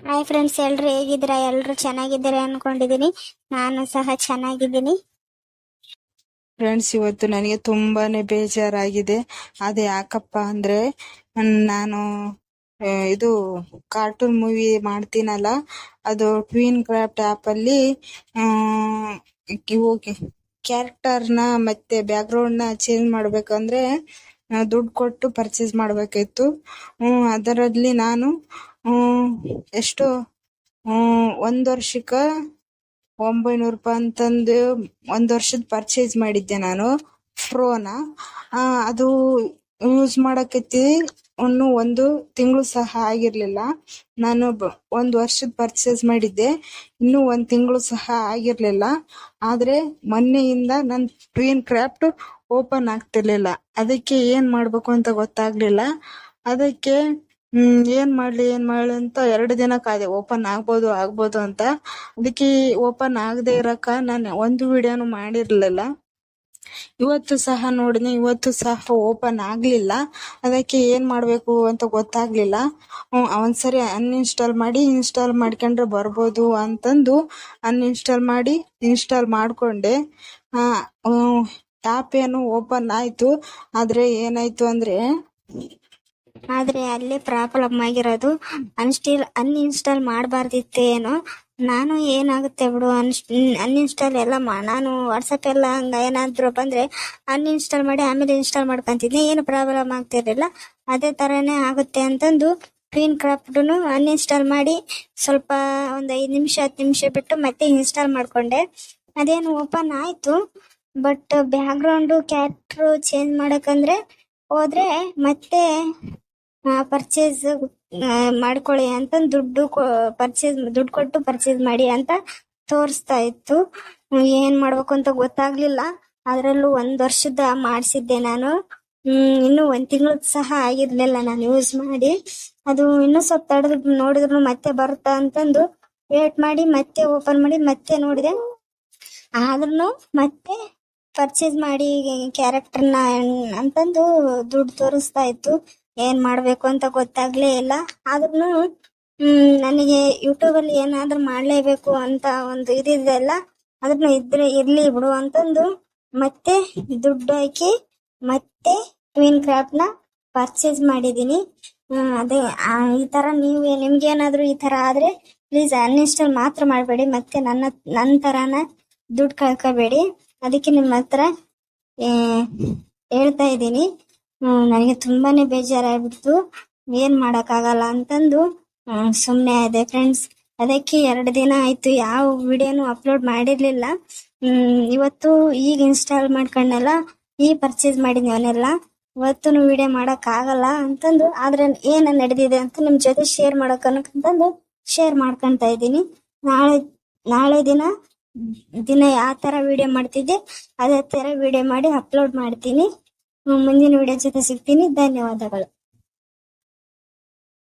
Hi friends ಎಲ್ರು ಹೇಗಿದ್ದೀರಾ? ಎಲ್ರು ಚೆನ್ನಾಗಿದ್ದೀರಾ ಅನ್ಕೊಂಡಿದೀನಿ ನಾನು ಸಹ ಚೆನ್ನಾಗಿದ್ದೀನಿ. ಫ್ರೆಂಡ್ಸ್ ಇವತ್ತು ನನಗೆ ತುಂಬಾನೇ ಬೇಜಾರಾಗಿದೆ. ಅದು ಯಾಕಪ್ಪ ಅಂದ್ರೆ ನಾನು ಇದು ಕಾರ್ಟೂನ್ ಮೂವಿ ಮಾಡ್ತೀನಲ್ಲ ಅದು ಟ್ವೀನ್ ಕ್ರಾಫ್ಟ್ ಆಪ್ ಅಲ್ಲಿ ಆ, ಇವು ಕ್ಯಾರೆಕ್ಟರ್ನ ಮತ್ತೆ ಬ್ಯಾಕ್ಗ್ರೌಂಡ್ನ ಚೇಂಜ್ ಮಾಡ್ಬೇಕಂದ್ರೆ ದುಡ್ಡು ಕೊಟ್ಟು ಪರ್ಚೇಸ್ ಮಾಡ್ಬೇಕಿತ್ತು. ಅದರಲ್ಲಿ ನಾನು ಹ್ಮ್. ಎಷ್ಟು? ಹ್ಮ್. ಒಂದ್ ವರ್ಷಕ್ಕ ಒಂಬೈನೂರು ರೂಪಾಯಿ ಅಂತಂದು ಒಂದ್ ವರ್ಷದ ಪರ್ಚೇಸ್ ಮಾಡಿದ್ದೆ ನಾನು ಫ್ರೋನ ಅದು ಯೂಸ್ ಮಾಡಕತ್ತಿ ಒಂದು ಒಂದು ತಿಂಗಳು ಸಹ ಆಗಿರ್ಲಿಲ್ಲ. ನಾನು ಒಂದು ಒಂದ್ ವರ್ಷದ ಪರ್ಚೇಸ್ ಮಾಡಿದ್ದೆ ಇನ್ನು ಒಂದು ತಿಂಗಳು ಸಹ ಆಗಿರ್ಲಿಲ್ಲ. ಆದ್ರೆ ಮೊನ್ನೆಯಿಂದ ನನ್ನ ಟ್ವೀನ್ ಕ್ರಾಫ್ಟ್ ಓಪನ್ ಆಗ್ತಿರ್ಲಿಲ್ಲ. ಅದಕ್ಕೆ ಏನ್ ಮಾಡ್ಬೇಕು ಅಂತ ಗೊತ್ತಾಗ್ಲಿಲ್ಲ. ಅದಕ್ಕೆ ಹ್ಮ್, ಏನ್ ಮಾಡ್ಲಿ ಏನ್ ಮಾಡ್ಲಿ ಅಂತ ಎರಡು ದಿನ ಕಾದೆ ಓಪನ್ ಆಗ್ಬೋದು ಆಗ್ಬೋದು ಅಂತ. ಅದಕ್ಕೆ ಓಪನ್ ಆಗದೆ ಇರಕ ನಾನು ಒಂದು ವಿಡಿಯೋನು ಮಾಡಿರ್ಲಿಲ್ಲ. ಇವತ್ತು ಸಹ ನೋಡಿದೆ ಇವತ್ತು ಸಹ ಓಪನ್ ಆಗ್ಲಿಲ್ಲ. ಅದಕ್ಕೆ ಏನ್ ಮಾಡ್ಬೇಕು ಅಂತ ಗೊತ್ತಾಗ್ಲಿಲ್ಲ. ಒಂದ್ಸರಿ ಅನ್ಇನ್ಸ್ಟಾಲ್ ಮಾಡಿ ಇನ್ಸ್ಟಾಲ್ ಮಾಡ್ಕೊಂಡ್ರೆ ಬರ್ಬೋದು ಅಂತಂದು ಅನ್ಇನ್ಸ್ಟಾಲ್ ಮಾಡಿ ಇನ್ಸ್ಟಾಲ್ ಮಾಡ್ಕೊಂಡೆ. ಆಪ್ ಏನು ಓಪನ್ ಆಯ್ತು. ಆದ್ರೆ ಏನಾಯ್ತು ಅಂದ್ರೆ ಆದ್ರೆ ಅಲ್ಲಿ ಪ್ರಾಬ್ಲಮ್ ಆಗಿರೋದು. ಅನ್ಸ್ಟಿಲ್ ಅನ್ಇನ್ಸ್ಟಾಲ್ ಮಾಡಬಾರ್ದಿತ್ತೇನೋ. ನಾನು ಏನಾಗುತ್ತೆ ಬಿಡು ಅನ್ಇನ್ಸ್ಟಾಲ್ ಎಲ್ಲ ಮಾ- ನಾನು ವಾಟ್ಸಪ್ ಎಲ್ಲ ಹಂಗ ಏನಾದ್ರು ಬಂದರೆ ಅನ್ಇನ್ಸ್ಟಾಲ್ ಮಾಡಿ ಆಮೇಲೆ ಇನ್ಸ್ಟಾಲ್ ಮಾಡ್ಕೊಂತಿದ್ದೆ. ಏನು ಪ್ರಾಬ್ಲಮ್ ಆಗ್ತಿರ್ಲಿಲ್ಲ ಅದೇ ಥರನೇ ಆಗುತ್ತೆ ಅಂತಂದು ಕ್ಲೀನ್ ಕ್ರಾಫ್ಟನ್ನು ಅನ್ಇನ್ಸ್ಟಾಲ್ ಮಾಡಿ ಸ್ವಲ್ಪ ಒಂದು ಐದು ನಿಮಿಷ, ಹತ್ತು ನಿಮಿಷ ಬಿಟ್ಟು ಮತ್ತೆ ಇನ್ಸ್ಟಾಲ್ ಮಾಡ್ಕೊಂಡೆ. ಅದೇನು ಓಪನ್ ಆಯಿತು. But background ground character change ಮಾಡಕಂದ್ರೆ ಹೋದ್ರೆ ಮತ್ತೆ ಪರ್ಚೇಸ್ ಮಾಡ್ಕೊಳ್ಳಿ ಅಂತ ದುಡ್ಡು ಪರ್ಚೇಸ್ ದುಡ್ಡು ಕೊಟ್ಟು ಪರ್ಚೇಸ್ ಮಾಡಿ ಅಂತ ತೋರಿಸ್ತಾ ಇತ್ತು. ಏನ್ ಮಾಡ್ಬೇಕು ಅಂತ ಗೊತ್ತಾಗ್ಲಿಲ್ಲ. ಅದ್ರಲ್ಲೂ ಒಂದ್ ವರ್ಷದ ಮಾಡಿಸಿದ್ದೆ ನಾನು. ಹ್ಮ್, ಇನ್ನು ಒಂದ್ ತಿಂಗಳು ಸಹ ಆಗಿರ್ಲಿಲ್ಲ ನಾನು ಯೂಸ್ ಮಾಡಿ. ಅದು ಇನ್ನೂ ಸ್ವಲ್ಪ ತಡೆದು ನೋಡಿದ್ರು ಮತ್ತೆ ಬರುತ್ತಾ ಅಂತಂದು ವೇಟ್ ಮಾಡಿ, ಮತ್ತೆ ಓಪನ್ ಮಾಡಿ, ಮತ್ತೆ ನೋಡಿದೆ. ಆದ್ರೂ ಮತ್ತೆ ಪರ್ಚೇಸ್ ಮಾಡಿ ಕ್ಯಾರೆಕ್ಟರ್ನ ಅಂತಂದು ದುಡ್ಡು ತೋರಿಸ್ತಾ ಇತ್ತು. ಏನ್ ಮಾಡ್ಬೇಕು ಅಂತ ಗೊತ್ತಾಗ್ಲೇ ಇಲ್ಲ. ಆದ್ರೂ ನನಗೆ ಯೂಟ್ಯೂಬ್ ಅಲ್ಲಿ ಏನಾದ್ರೂ ಮಾಡ್ಲೇಬೇಕು ಅಂತ ಒಂದು ಇದಿದೆಲ್ಲ ಅದನ್ನ ಇದ್ರೆ ಇರ್ಲಿ ಬಿಡು ಅಂತಂದು ಮತ್ತೆ ದುಡ್ಡು ಹಾಕಿ ಮತ್ತೆ ಟ್ವಿನ್ ಕ್ರಾಫ್ಟ್ನ ಪರ್ಚೇಸ್ ಮಾಡಿದೀನಿ ಅದೇ ಈ ತರ ನೀವು ನಿಮ್ಗೆ ಏನಾದ್ರೂ ಈ ತರ ಆದ್ರೆ ಪ್ಲೀಸ್ ಅನ್ಇನ್ಸ್ಟಾಲ್ ಮಾತ್ರ ಮಾಡಬೇಡಿ, ಮತ್ತೆ ನನ್ನ ನನ್ನ ತರಾನ ದುಡ್ಡು ಕಳ್ಕೋಬೇಡಿ. ಅದಕ್ಕೆ ನಿಮ್ಮ ಹತ್ರ ಹೇಳ್ತಾ ಇದ್ದೀನಿ. ನನಗೆ ತುಂಬಾನೇ ಬೇಜಾರಾಗ್ಬಿಡ್ತು. ಏನ್ ಮಾಡಕ್ಕಾಗಲ್ಲ ಅಂತಂದು ಸುಮ್ಮನೆ ಆದೆ ಫ್ರೆಂಡ್ಸ್ ಅದಕ್ಕೆ ಎರಡು ದಿನ ಆಯ್ತು, ಯಾವ ವಿಡಿಯೋನು ಅಪ್ಲೋಡ್ ಮಾಡಿರ್ಲಿಲ್ಲ. ಇವತ್ತು ಈಗ ಇನ್ಸ್ಟಾಲ್ ಮಾಡ್ಕೊಂಡಲ್ಲ, ಈ ಪರ್ಚೇಸ್ ಮಾಡಿದ್ನಿ ಅವನ್ನೆಲ್ಲ. ಇವತ್ತು ವಿಡಿಯೋ ಮಾಡಕ್ ಆಗಲ್ಲ ಅಂತಂದು, ಆದ್ರೆ ಏನ ನಡೆದಿದೆ ಅಂತ ನಿಮ್ ಜೊತೆ ಶೇರ್ ಮಾಡಕ್ ಅನ್ಕಂತಂದು ಶೇರ್ ಮಾಡ್ಕೊಂತ ಇದ್ದೀನಿ. ನಾಳೆ ನಾಳೆ ದಿನ ದಿನ ಯಾವ ತರ ವಿಡಿಯೋ ಮಾಡ್ತಿದ್ದೆ, ಅದೇ ತರ ವಿಡಿಯೋ ಮಾಡಿ ಅಪ್ಲೋಡ್ ಮಾಡ್ತೀನಿ. ಮುಂದಿನ ವಿಡಿಯೋ ಜೊತೆ ಸಿಗ್ತೀನಿ. ಧನ್ಯವಾದಗಳು.